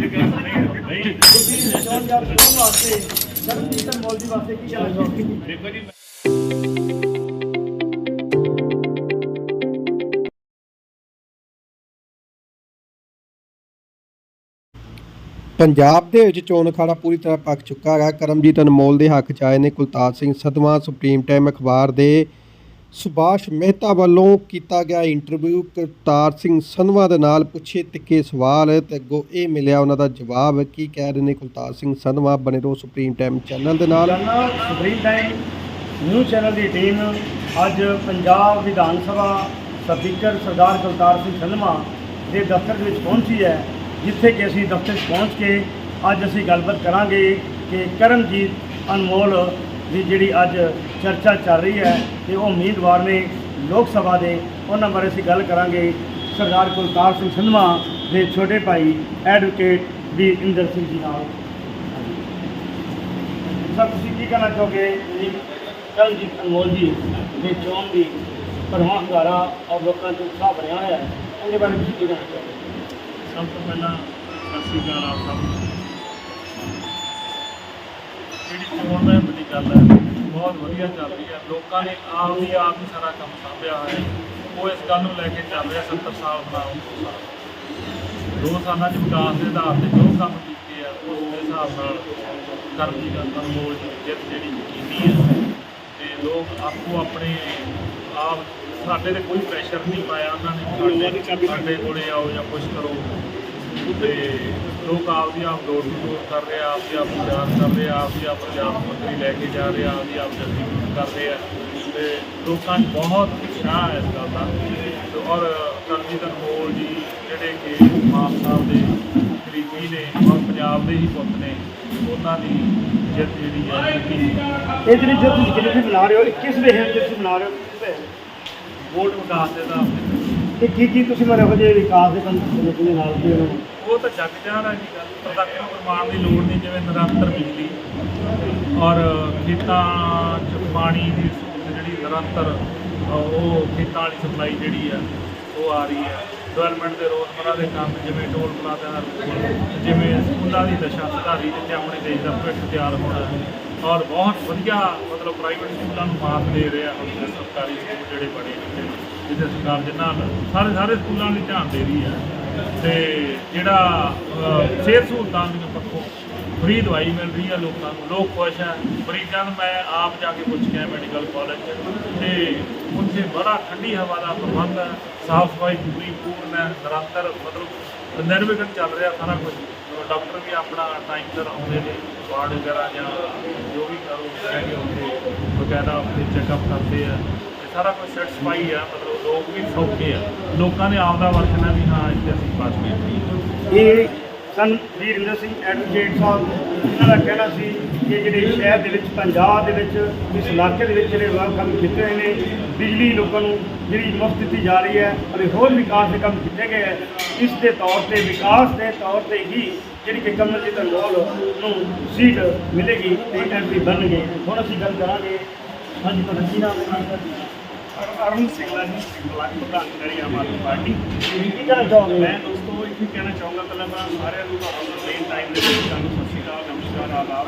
ਤੁਸੀਂ ਚੋਣ ਜਾਬ ਚੋਣ ਵਾਸਤੇ ਕਰਮਜੀਤ ਅਨਮੋਲ ਵਾਸਤੇ ਕੀ ਕਹਿਣਾ ਦੇਖੋ ਜੀ ਪੰਜਾਬ ਦੇ ਵਿੱਚ ਚੋਣ ਅਖਾੜਾ ਪੂਰੀ ਤਰ੍ਹਾਂ ਪੱਕ ਚੁੱਕਾ ਹੈ ਕਰਮਜੀਤ ਅਨਮੋਲ ਦੇ ਹੱਕ 'ਚ ਆਏ ਨੇ ਕੁਲਤਾਰ ਸਿੰਘ ਸਦਵਾ ਸੁਪਰੀਮ ਟਾਈਮ ਅਖਬਾਰ ਦੇ ਸੁਭਾਸ਼ ਮਹਿਤਾ ਵੱਲੋਂ ਕੀਤਾ ਗਿਆ ਇੰਟਰਵਿਊ ਕੁਲਤਾਰ ਸਿੰਘ ਸੰਧਵਾ ਦੇ ਨਾਲ ਪੁੱਛੇ ਤਿੱਕੇ ਸਵਾਲ ਤੇ ਅੱਗੋਂ ਇਹ ਮਿਲਿਆ ਉਹਨਾਂ ਦਾ ਜਵਾਬ, ਕੀ ਕਹਿ ਰਹੇ ਨੇ ਕੁਲਤਾਰ ਸਿੰਘ ਸੰਧਵਾ ਬਣੇ ਰਹੋ ਸੁਪਰੀਮ ਟਾਈਮ ਚੈਨਲ ਦੇ ਨਾਲ। ਸੁਪਰੀਮ ਟਾਈਮ ਨਿਊਜ਼ ਚੈਨਲ ਦੀ ਟੀਮ ਅੱਜ ਪੰਜਾਬ ਵਿਧਾਨ ਸਭਾ ਸਪੀਕਰ ਸਰਦਾਰ ਕੁਲਤਾਰ ਸਿੰਘ ਸੰਧਮਾ ਦੇ ਦਫ਼ਤਰ ਵਿੱਚ ਪਹੁੰਚੀ ਹੈ, ਜਿੱਥੇ ਕਿ ਅਸੀਂ ਦਫ਼ਤਰ 'ਚ ਪਹੁੰਚ ਕੇ ਅੱਜ ਅਸੀਂ ਗੱਲਬਾਤ ਕਰਾਂਗੇ ਕਿ ਕਰਮਜੀਤ ਅਨਮੋਲ ਦੀ ਜਿਹੜੀ ਅੱਜ ਚਰਚਾ ਚੱਲ ਰਹੀ ਹੈ ਤੇ ਉਹ ਉਮੀਦਵਾਰ ਨੇ ਲੋਕ ਸਭਾ ਦੇ ਉਹਨਾਂ ਬਾਰੇ ਅਸੀਂ ਗੱਲ ਕਰਾਂਗੇ। ਸਰਦਾਰ ਕੁਲਤਾਰ ਸਿੰਘ ਸੰਧਮਾ ਦੇ ਛੋਟੇ ਭਾਈ ਐਡਵੋਕੇਟ ਵੀਰ ਇੰਦਰ ਸਿੰਘ ਜੀ ਨਾਲ। ਸਰ, ਤੁਸੀਂ ਕੀ ਕਹਿਣਾ ਚਾਹੋਗੇ? ਜੀ ਕਰਮਜੀਤ ਅਨਮੋਲ ਜੀ ਦੇ ਚੋਣ ਦੀ ਪਰਵਾਹ ਹੰਗਾਰਾ ਔਰ ਲੋਕਾਂ ਤੋਂ ਉਤਸ਼ਾਹ ਬਣਿਆ ਹੋਇਆ ਹੈ। ਉਹਦੇ ਬਾਰੇ ਤੁਸੀਂ ਕੀ ਕਹਿਣਾ ਚਾਹੋਗੇ? ਸਭ ਤੋਂ ਪਹਿਲਾਂ ਸਤਿ ਸ਼੍ਰੀ ਅਕਾਲ ਆਪ ਸਭ ਨੂੰ। ਜਿਹੜੀ ਚੋਣ ਦਾ ਦੀ ਗੱਲ ਹੈ। ਬਹੁਤ ਵਧੀਆ ਚੱਲ ਰਹੀ ਹੈ। ਲੋਕਾਂ ਨੇ ਆਪ ਹੀ ਆਪ ਹੀ ਸਾਰਾ ਕੰਮ ਸਾਂਭਿਆ ਹੋਇਆ ਹੈ। ਉਹ ਇਸ ਗੱਲ ਨੂੰ ਲੈ ਕੇ ਚੱਲ ਰਿਹਾ 70 ਸਾਲ ਬਣਾਉਂ ਦੋ ਸਾਲਾਂ। ਚ ਵਿਕਾਸ ਦੇ ਆਧਾਰ ਤੇ ਜੋ ਕੰਮ ਕੀਤੇ ਆ, ਉਸ ਦੇ ਹਿਸਾਬ ਨਾਲ ਕਰਮਜੀਤ ਅਨਮੋਲ ਦੀ ਜਿੱਤ ਜਿਹੜੀ ਯਕੀਨੀ ਹੈ ਤੇ ਲੋਕ ਆਪੋ ਆਪਣੇ ਆਪ, ਸਾਡੇ ਤੇ ਕੋਈ ਪ੍ਰੈਸ਼ਰ ਨਹੀਂ ਪਾਇਆ। ਉਹਨਾਂ ਨੇ ਸਾਡੇ ਸਾਡੇ ਕੋਲੇ ਆਓ ਜਾਂ ਕੁਝ ਕਰੋ। ਤੇ ਲੋਕ ਆਪ ਦੀ ਆਪ ਦੌੜ ਦੌੜ ਕਰ ਰਹੇ ਆ ਆਪ ਦੀ ਆਪ ਵਿਚਾਰ ਕਰ ਰਹੇ ਆ ਆਪ ਦੀ ਆਪ ਪੰਜਾਬ ਮੰਤਰੀ ਲੈ ਕੇ ਜਾ ਰਹੇ ਆ ਆਪ ਦੀ ਆਪ ਜਲਦੀ ਕਰ ਰਹੇ ਆ। ਤੇ ਲੋਕਾਂ 'ਚ ਬਹੁਤ ਉਤਸ਼ਾਹ ਹੈ ਇਸ ਗੱਲ ਦਾ। ਤੇ ਔਰ ਕਰਮਜੀਤ ਅਨਮੋਲ ਜੀ ਜਿਹੜੇ ਕਿ ਮਾਨ ਸਾਹਿਬ ਦੇ ਕਰੀਬੀ ਨੇ ਔਰ ਪੰਜਾਬ ਦੇ ਹੀ ਪੁੱਤ ਨੇ ਉਹਨਾਂ ਦੀ ਜਿੱਤ ਜਿਹੜੀ ਹੈ? ਇਹ ਜਿਹੜੀ ਜੋ ਤੁਸੀਂ ਜਿਹੜੀ ਬਣਾ ਰਹੇ ਹੋ ਇਹ ਕਿਸ ਦੇ ਹੈ ਤੁਸੀਂ ਬਣਾ ਰਹੇ ਹੋ ਦੇ ਵੋਟ ਵਿਕਾਸ ਦੇ ਤੇ। ਇਹ ਕੀ ਕੀ ਤੁਸੀਂ ਮੇਰੇ ਇਹੋ ਜਿਹੇ ਵਿਕਾਸ ਦੇ ਕੰਮ ਕੀਤੇ ਦੇ ਨਾਲ ਦੇ ਹੋ ਉਹ ਤਾਂ ਜੱਗ ਜਾਣ ਵਾਲੀ ਗੱਲ ਪ੍ਰੋਡਕਟ ਨੂੰ ਪ੍ਰਮਾਣ ਦੀ ਲੋੜ ਨਹੀਂ, ਜਿਵੇਂ ਨਿਰੰਤਰ ਬਿਜਲੀ ਔਰ ਖੇਤਾਂ 'ਚ ਪਾਣੀ ਦੀ ਸਹੂਲਤ ਜਿਹੜੀ ਨਿਰੰਤਰ, ਉਹ ਖੇਤਾਂ ਵਾਲੀ ਸਪਲਾਈ ਜਿਹੜੀ ਆ, ਉਹ ਆ ਰਹੀ ਹੈ ਡਿਵੈਲਪਮੈਂਟ ਦੇ ਰੋਜ਼ਮਰਾ ਦੇ ਕੰਮ, ਜਿਵੇਂ ਟੋਲ ਪਲਾਜ਼ਾ ਦਾ ਜਿਵੇਂ ਸਕੂਲਾਂ ਦੀ ਦਸ਼ਾ ਸੁਧਾਰੀ, ਜਿੱਥੇ ਆਪਣੇ ਦੇਸ਼ ਦਾ ਭਵਿੱਖ ਤਿਆਰ ਹੋਣਾ ਔਰ ਬਹੁਤ ਵਧੀਆ, ਮਤਲਬ ਪ੍ਰਾਈਵੇਟ ਸਕੂਲਾਂ ਨੂੰ ਮਾਤ ਦੇ ਰਿਹਾ ਹੁਣ ਸਰਕਾਰੀ ਸਕੂਲ ਜਿਹੜੇ ਬਣੇ ਨੇ, ਜਿੱਥੇ ਸਰਕਾਰ ਜਿੰਨਾ ਸਾਰੇ ਸਾਰੇ ਸਕੂਲਾਂ ਲਈ ਧਿਆਨ ਦੇ ਰਹੀ ਹੈ। ਤੇ ਜਿਹੜਾ ਸਿਹਤ ਸਹੂਲਤਾਂ ਦੇ ਪੱਖੋਂ ਫ੍ਰੀ ਦਵਾਈ ਮਿਲ ਰਹੀ ਹੈ ਲੋਕਾਂ ਨੂੰ, ਲੋਕ ਖੁਸ਼ ਹੈ ਮਰੀਜ਼ਾਂ ਨੂੰ ਮੈਂ ਆਪ ਜਾ ਕੇ ਪੁੱਛ ਕੇ ਆਇਆ ਮੈਡੀਕਲ ਕਾਲਜ ਤੇ ਉੱਥੇ ਬੜਾ ਠੰਡੀ ਹਵਾ ਦਾ ਪ੍ਰਬੰਧ ਹੈ ਸਾਫ਼ ਸਫ਼ਾਈ ਪੂਰੀ, ਪੂਰਨ ਹੈ ਨਿਰੰਤਰ, ਮਤਲਬ ਨਿਰਵਿਘਨ ਚੱਲ ਰਿਹਾ ਸਾਰਾ ਕੁਝ। ਡਾਕਟਰ ਵੀ ਆਪਣਾ ਟਾਈਮ ਸਿਰ ਆਉਂਦੇ ਨੇ, ਵਾਰਡ ਵਗੈਰਾ ਜਾਂ ਜੋ ਵੀ ਕਰੋ ਹੈਗੇ ਉੱਥੇ ਵਗੈਰਾ ਉੱਥੇ ਚੈੱਕਅਪ ਕਰਦੇ ਆ। ਸਾਰਾ ਕੁਝ ਸੈਟੀਸਫਾਈ ਆ, ਮਤਲਬ ਲੋਕ ਵੀ ਸੌਖੇ ਆ। ਲੋਕਾਂ ਨੇ ਆਪਦਾ ਵਰਤਣਾ ਵੀ ਹਾਂ, ਇੱਥੇ ਅਸੀਂ ਪਾਸ ਕੀਤੀ ਇਹ ਸਨ ਵੀਰਿੰਦਰ ਸਿੰਘ ਐਡਵੋਕੇਟ ਸਾਹਿਬ ਇਹਨਾਂ ਦਾ ਕਹਿਣਾ ਸੀ ਕਿ ਜਿਹੜੇ ਸ਼ਹਿਰ ਦੇ ਵਿੱਚ, ਪੰਜਾਬ ਦੇ ਵਿੱਚ, ਇਸ ਇਲਾਕੇ ਦੇ ਵਿੱਚ ਜਿਹੜੇ ਵਾਰ ਕੰਮ ਕੀਤੇ ਹੋਏ ਨੇ, ਬਿਜਲੀ ਲੋਕਾਂ ਨੂੰ ਜਿਹੜੀ ਮੁਫਤ ਦਿੱਤੀ ਜਾ ਰਹੀ ਹੈ ਅਤੇ ਹੋਰ ਵਿਕਾਸ ਦੇ ਕੰਮ ਕੀਤੇ ਗਏ ਹੈ, ਇਸ ਦੇ ਤੌਰ ਤੇ, ਵਿਕਾਸ ਦੇ ਤੌਰ ਤੇ ਹੀ ਜਿਹੜੀ ਕਿ ਕਮਲਜੀਤ ਅਨਮੋਲ ਨੂੰ ਸੀਟ ਮਿਲੇਗੀ ਤੇ ਐਮਪੀ ਬਣਨਗੇ। ਹੁਣ ਅਸੀਂ ਗੱਲ ਕਰਾਂਗੇ। ਹਾਂਜੀ, ਤੁਹਾਡਾ ਕੀ ਨਾਮ ਹੈ? ਅਰੁਣ ਸਿੰਘਲਾ ਜੀ ਬਲਾਕ ਪ੍ਰਧਾਨ ਕਰੀ ਆਮ ਆਦਮੀ ਪਾਰਟੀ। ਕੀ ਕਹਿਣਾ ਚਾਹੋਗੇ ਮੈਂ ਦੋਸਤੋ ਇਹ ਕਹਿਣਾ ਚਾਹੂੰਗਾ ਪਹਿਲਾਂ ਤਾਂ ਸਾਰਿਆਂ ਨੂੰ ਤੁਹਾਨੂੰ ਮੇਨ ਟਾਈਮ ਦੇ ਵਿੱਚ ਤੁਹਾਨੂੰ ਸਤਿ ਸ਼੍ਰੀ ਅਕਾਲ, ਨਮਸਕਾਰ, ਆਦਾਬ।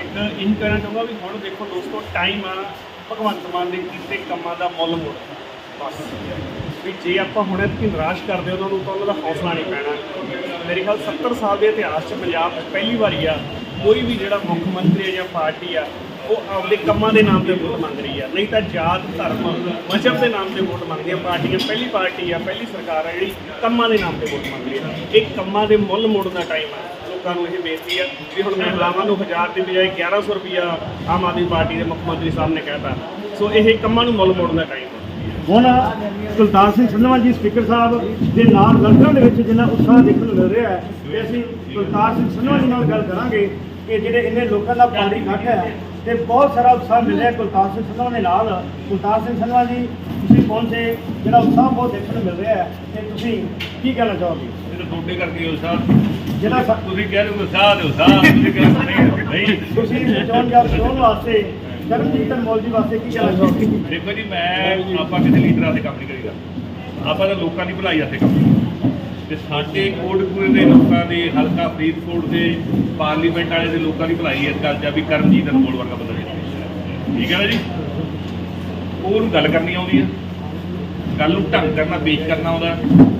ਇੱਕ ਇਹ ਕਹਿਣਾ ਚਾਹੂੰਗਾ ਵੀ ਹੁਣ ਦੇਖੋ ਦੋਸਤੋ ਟਾਈਮ ਆ, ਭਗਵੰਤ ਮਾਨ ਦੇ ਕੀਤੇ ਕੰਮਾਂ ਦਾ ਮੁੱਲ ਮੋੜ। ਬਸ। ਵੀ ਜੇ ਆਪਾਂ ਹੁਣ ਇਤਨੀ ਨਿਰਾਸ਼ ਕਰਦੇ ਉਹਨਾਂ ਨੂੰ ਤਾਂ ਉਹਨਾਂ ਦਾ ਹੌਸਲਾ ਨਹੀਂ ਪੈਣਾ। ਮੇਰੇ ਖਿਆਲ 70 ਸਾਲ ਦੇ ਇਤਿਹਾਸ 'ਚ ਪੰਜਾਬ 'ਚ ਪਹਿਲੀ ਵਾਰੀ ਆ ਕੋਈ ਵੀ ਜਿਹੜਾ ਮੁੱਖ ਮੰਤਰੀ ਹੈ ਜਾਂ ਪਾਰਟੀ ਆ, ਉਹ ਆਪਦੇ ਕੰਮਾਂ ਦੇ ਨਾਮ ਤੇ ਵੋਟ ਮੰਗ ਰਹੀ ਆ। ਨਹੀਂ ਤਾਂ ਜਾਤ, ਧਰਮ ਮਜ਼ਹਬ ਦੇ ਨਾਮ ਤੇ ਵੋਟ ਮੰਗਦੀਆਂ ਪਾਰਟੀਆਂ ਪਹਿਲੀ ਪਾਰਟੀ ਆ, ਪਹਿਲੀ ਸਰਕਾਰ ਆ ਜਿਹੜੀ ਕੰਮਾਂ ਦੇ ਨਾਮ ਤੇ ਵੋਟ ਮੰਗ ਰਹੀ ਆ। ਇਹ ਕੰਮਾਂ ਦੇ ਮੁੱਲ ਮੋੜਨ ਦਾ ਟਾਈਮ ਆ। ਲੋਕਾਂ ਨੂੰ ਇਹ ਬੇਨਤੀ ਆ ਵੀ ਹੁਣ ਮਹਿਲਾਵਾਂ ਨੂੰ 1000 ਦੀ ਬਜਾਏ 1100 ਰੁਪਿਆ ਆਮ ਆਦਮੀ ਪਾਰਟੀ ਦੇ ਮੁੱਖ ਮੰਤਰੀ ਸਾਹਿਬ ਨੇ ਕਹਿਤਾ। ਸੋ ਇਹ ਕੰਮਾਂ ਨੂੰ ਮੁੱਲ ਮੋੜਨ ਦਾ ਟਾਈਮ ਆ। ਹੁਣ ਕੁਲਤਾਰ ਸਿੰਘ ਸੰਧਵਾ ਜੀ, ਸਪੀਕਰ ਸਾਹਿਬ ਦੇ ਨਾਲ ਲੜਕਣ ਦੇ ਵਿੱਚ ਜਿੰਨਾ ਉਤਸ਼ਾਹ ਦੇਖਣ ਨੂੰ ਮਿਲ ਰਿਹਾ ਹੈ, ਤੇ ਅਸੀਂ ਕੁਲਤਾਰ ਸਿੰਘ ਸੰਧਵਾ ਜੀ ਨਾਲ ਗੱਲ ਕਰਾਂਗੇ। ਕਿ ਜਿਹੜੇ ਇੰਨੇ ਲੋਕਾਂ ਦਾ ਪਾਣੀ ਇਕੱਠ ਹੈ ਤੇ ਬਹੁਤ ਸਾਰਾ ਉਤਸ਼ਾਹ ਮਿਲ ਰਿਹਾ ਕੁਲਤਾਰ ਸਿੰਘ ਸੰਧਵਾ ਦੇ ਨਾਲ। ਕੁਲਤਾਰ ਸਿੰਘ ਸੰਧਵਾ ਜੀ ਤੁਸੀਂ ਪਹੁੰਚੇ ਜਿਹੜਾ ਉਤਸ਼ਾਹ ਬਹੁਤ ਦੇਖਣ ਨੂੰ ਮਿਲ ਰਿਹਾ ਹੈ। ਤੇ ਤੁਸੀਂ ਕੀ ਕਹਿਣਾ ਚਾਹੋਗੇ? ਇਹਨੂੰ ਤੁਹਾਡੇ ਕਰਕੇ ਉਹ ਸਾਹਿਬ ਜਿਹੜਾ ਤੁਸੀਂ ਕਹਿ ਰਹੇ ਹੋ ਸਾਹ ਦਿਓ ਸਾਹ ਤੁਸੀਂ ਕਹਿੰਦੇ ਨਹੀਂ ਨਹੀਂ। ਤੁਸੀਂ ਚੋਣ ਜਾਬ ਚੋਣ ਵਾਸਤੇ ਕਰਮਜੀਤ ਅਨਮੋਲ ਜੀ ਵਾਸਤੇ ਕੀ ਕਹਿਣਾ ਚਾਹੋਗੇ? ਦੇਖੋ ਜੀ ਮੈਂ ਆਪਾਂ ਕਿਸੇ ਲੀਡਰਾਂ ਦੇ ਕੰਮ ਨਹੀਂ ਕਰੀਦਾ। ਆਪਾਂ ਤਾਂ ਲੋਕਾਂ ਦੀ ਭਲਾਈ ਵਾਸਤੇ ਕੰਮ ਕਰੀਦਾ। ਤੇ ਸਾਡੇ ਕੋਟਕਪੂਰੇ ਦੇ ਲੋਕਾਂ ਦੇ, ਹਲਕਾ ਫਰੀਦਕੋਟ ਦੇ, ਪਾਰਲੀਮੈਂਟ ਵਾਲੇ ਦੇ ਲੋਕਾਂ ਦੀ ਭਲਾਈ ਇਸ ਗੱਲ 'ਚ ਆ ਵੀ ਕਰਮਜੀਤ ਅਨਮੋਲ ਵਰਗਾ ਬੰਦਾ ਠੀਕ ਹੈ ਨਾ ਜੀ? ਉਹਨੂੰ ਗੱਲ ਕਰਨੀ ਆਉਂਦੀ ਹੈ ਗੱਲ ਨੂੰ ਢੰਗ ਕਰਨਾ, ਪੇਸ਼ ਕਰਨਾ ਆਉਂਦਾ।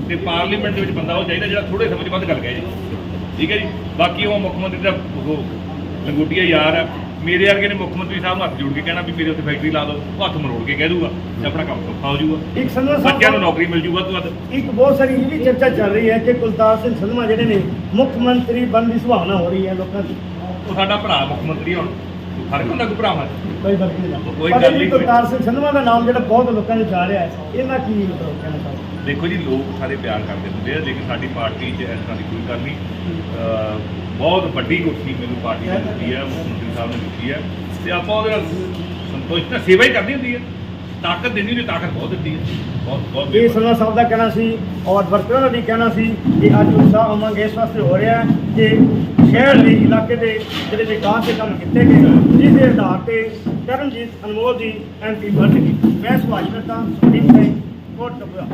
ਤੇ ਪਾਰਲੀਮੈਂਟ ਦੇ ਵਿੱਚ ਬੰਦਾ ਉਹ ਚਾਹੀਦਾ ਜਿਹੜਾ ਥੋੜੇ ਸਮੇਂ 'ਚ ਵੱਧ ਗੱਲ ਕਹੇ ਜੀ। ਠੀਕ ਹੈ ਜੀ? ਬਾਕੀ ਉਹ ਮੁੱਖ ਮੰਤਰੀ ਦਾ ਉਹ ਲੰਗੋਟੀਆ ਯਾਰ ਹੈ ਮੇਰੇ ਵਰਗੇ ਨੇ ਮੁੱਖ ਮੰਤਰੀ ਸਾਹਿਬ ਨੂੰ ਹੱਥ ਜੋੜ ਕੇ ਕਹਿਣਾ ਵੀ ਮੇਰੇ ਉੱਤੇ ਫੈਕਟਰੀ ਲਾ ਦਿਓ ਉਹ ਹੱਥ ਮਰੋੜ ਕੇ ਕਹਿ ਦੂਗਾ ਤੇ ਆਪਣਾ ਕੰਮ ਸੌਖਾ ਹੋ ਜਾਊਗਾ। ਇੱਕ ਸੰਧਵਾ ਬੱਚਿਆਂ ਨੂੰ ਸਾਹਿਬ ਨੌਕਰੀ ਮਿਲ ਜੂ ਵੱਧ ਤੋਂ ਵੱਧ। ਇੱਕ ਬਹੁਤ ਸਾਰੀ ਵੀ ਚਰਚਾ ਚੱਲ ਰਹੀ ਹੈ ਕਿ ਕੁਲਤਾਰ ਸਿੰਘ ਸੰਧਵਾ ਜਿਹੜੇ ਨੇ ਮੁੱਖ ਮੰਤਰੀ ਬਣਨ ਦੀ ਸੰਭਾਵਨਾ ਹੋ ਰਹੀ ਹੈ ਲੋਕਾਂ ਦੀ। ਉਹ ਸਾਡਾ ਭਰਾ ਮੁੱਖ ਮੰਤਰੀ ਹੁਣ। ਫ਼ਰਕ ਹੁੰਦਾ ਕੋਈ ਭਰਾਵਾਂ 'ਚ? ਕੋਈ ਫ਼ਰਕ ਨਹੀਂ ਕੋਈ ਗੱਲ ਨਹੀਂ, ਕੁਲਤਾਰ ਸਿੰਘ ਸੰਧਵਾ ਦਾ ਨਾਮ ਜਿਹੜਾ ਬਹੁਤ ਲੋਕਾਂ ਨੂੰ ਜਾ ਰਿਹਾ ਹੈ ਇਹਨਾਂ ਕੀ ਮਤਲਬ ਕਹਿਣਾ ਚਾਹੁੰਦੇ? ਦੇਖੋ ਜੀ ਲੋਕ ਸਾਰੇ ਪਿਆਰ ਕਰਦੇ ਹੁੰਦੇ ਆ ਲੇਕਿਨ ਸਾਡੀ ਪਾਰਟੀ 'ਚ ਇਸ ਤਰ੍ਹਾਂ ਦੀ ਕੋਈ ਗੱਲ ਨਹੀਂ। ਬਹੁਤ ਵੱਡੀ ਕੁਰਸੀ ਮੈਨੂੰ ਪਾਰਟੀ ਨੇ ਦਿੱਤੀ ਹੈ ਮੁੱਖ ਮੰਤਰੀ ਸਾਹਿਬ ਨੇ ਦਿੱਤੀ ਹੈ। ਤੇ ਆਪਾਂ ਉਹਦੇ ਨਾਲ ਸੰਤੋਸ਼ ਨਾਲ ਸੇਵਾ ਹੀ ਕਰਨੀ ਹੁੰਦੀ ਹੈ। ਤਾਕਤ ਦੇਣੀ ਹੁੰਦੀ ਤਾਕਤ ਬਹੁਤ ਦਿੱਤੀ ਹੈ। ਬਹੁਤ ਬਹੁਤ ਇਹ। ਸੰਧਵਾ ਸਾਹਿਬ ਦਾ ਕਹਿਣਾ ਸੀ ਔਰ ਵਰਕਰਾਂ ਦਾ ਵੀ ਕਹਿਣਾ ਸੀ ਕਿ ਅੱਜ ਉਤਸ਼ਾਹ ਉਮੰਗ ਇਸ ਵਾਸਤੇ ਹੋ ਰਿਹਾ ਕਿ ਸ਼ਹਿਰ ਦੇ ਇਲਾਕੇ ਦੇ ਜਿਹੜੇ ਵਿਕਾਸ ਦੇ ਕੰਮ ਕੀਤੇ ਗਏ ਜਿਸ ਦੇ ਆਧਾਰ ਤੇ ਕਰਮਜੀਤ ਅਨਮੋਲ ਜੀ ਐਮਪੀ ਬਣ ਗਏ। ਮੈਂ ਸੁਭਾਸ਼ ਮੇਹਤਾ ਟੀਮ ਸਿੰਘ ਕੋਟ ਕਪੂਰਾ